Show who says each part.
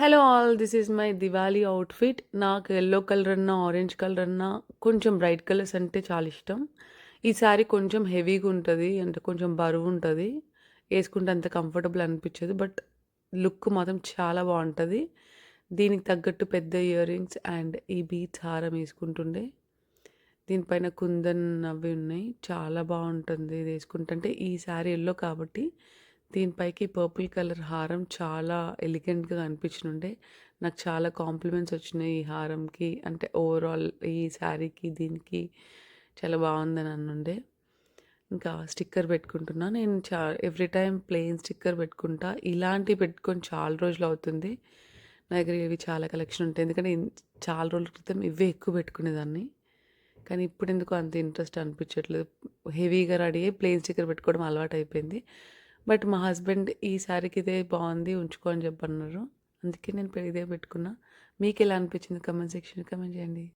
Speaker 1: Hello all this is my Diwali outfit నాకు yellow colour అన్నా orange colour అన్నా కొంచెం బ్రైట్ కలర్స్ అంటే చాలా ఇష్టం. ఈ శారీ కొంచెం హెవీగా ఉంటుంది అంటే కొంచెం బరువు ఉంటుంది. వేసుకుంటే అంత కంఫర్టబుల్ అనిపించదు బట్ లుక్ మాత్రం చాలా బాగుంటుంది. దీనికి తగ్గట్టు పెద్ద ఇయర్ రింగ్స్ అండ్ ఈ బీట్స్ హారం వేసుకుంటుండే. దీనిపైన కుందన్ అవి ఉన్నాయి. చాలా బాగుంటుంది ఇది వేసుకుంటుంటే ఈ శారీ ఎల్లో కాబట్టి దీనిపైకి పర్పుల్ కలర్ హారం చాలా ఎలిగెంట్గా అనిపించినుండే నాకు చాలా కాంప్లిమెంట్స్ వచ్చినాయి ఈ హారంకి. అంటే ఓవరాల్ ఈ శారీకి దీనికి చాలా బాగుందని అనుండే ఇంకా స్టిక్కర్ పెట్టుకుంటున్నా. నేను చా ఎవ్రీ టైం ప్లెయిన్ స్టిక్కర్ పెట్టుకుంటా. ఇలాంటివి పెట్టుకొని చాలా రోజులు అవుతుంది. నా దగ్గర ఇవి చాలా కలెక్షన్ ఉంటాయి. ఎందుకంటే చాలా రోజుల క్రితం ఇవే ఎక్కువ పెట్టుకునేదాన్ని. కానీ ఇప్పుడు ఎందుకు అంత ఇంట్రెస్ట్ అనిపించట్లేదు. హెవీగా రెడీ అయ్యి ప్లెయిన్ స్టిక్కర్ పెట్టుకోవడం అలవాటు అయిపోయింది బట్ మా హస్బెండ్ ఈ శారీకి ఇదే బాగుంది ఉంచుకో అని చెప్పన్నారు. అందుకే నేను ఇదే పెట్టుకున్నా. మీకు ఎలా అనిపించింది? కమెంట్ సెక్షన్ కమెంట్ చేయండి.